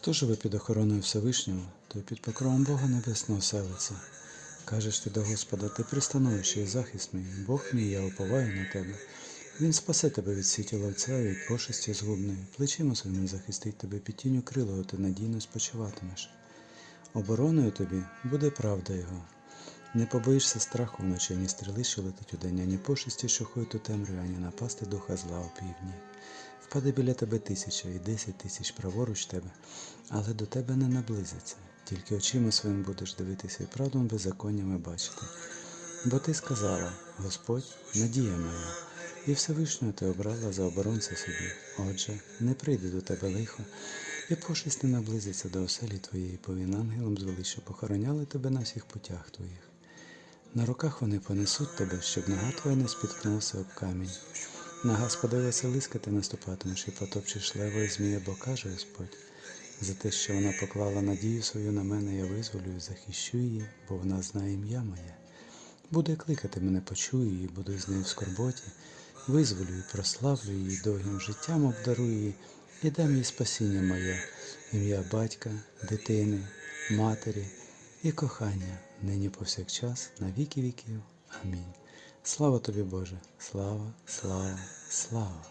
Хто живе під охороною Всевишнього, той під покровом Бога Небесного селиться. Кажеш ти до Господа, ти пристановище і захист мій, Бог мій, я уповаю на тебе. Він спасе тебе від сіті ловця і від пошесті згубної, плечима своїми захистить тебе під тінню крилого, ти надійно спочиватимеш. Обороною тобі буде правда його. Не побоїшся страху вночі, ні стріли, що летить удень, ані пошесті, що ходить у темряві, ані напасти духа зла у півдні. Впаде біля тебе тисяча і десять тисяч праворуч тебе, але до тебе не наблизиться. Тільки очима своїм будеш дивитися і правдом беззаконнями бачити. Бо ти сказала, Господь, надія моя, і Всевишнього ти обрала за оборонця собі. Отже, не прийде до тебе лихо, і пошесть не наблизиться до оселі твоєї, бо він ангелом звели, щоб охороняли тебе на всіх путях твоїх. На руках вони понесуть тебе, щоб нога твоя не спіткнулася об камінь. На Господа Василиска ти наступатимеш і потопчеш лева і змія, бо каже Господь. За те, що вона поклала надію свою на мене, я визволю захищу її, бо вона знає ім'я моє. Буде кликати мене, почую її, буду з нею в скорботі, визволю і прославлю її, довгим життям обдарую її і дам їй спасіння моє, ім'я батька, дитини, матері і кохання, нині повсякчас, на віки віків. Амінь. Слава тобі, Боже, слава, слава, слава.